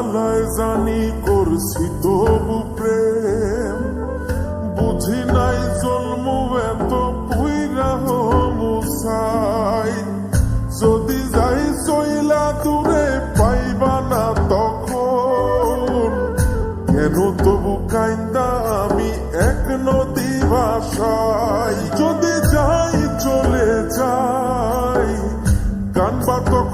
জ্বালায় জানি করছি তবু প্রেম। বুঝি নাই জন্ম এত মুসাই যদি যাই চইলা দূরে পাইবা না তখন, কেন তবু কাইন্দা আমি এক নদী ভাষাই যদি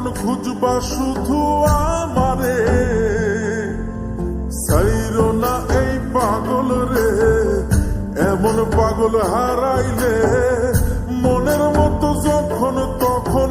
তখন খুঁজবা শুধু আমারে? সাইর না এই পাগল রে, এমন পাগল হারাইলে মনের মতো যখন, তখন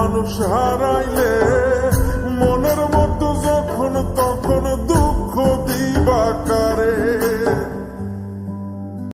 মানুষ হারাইলে মনের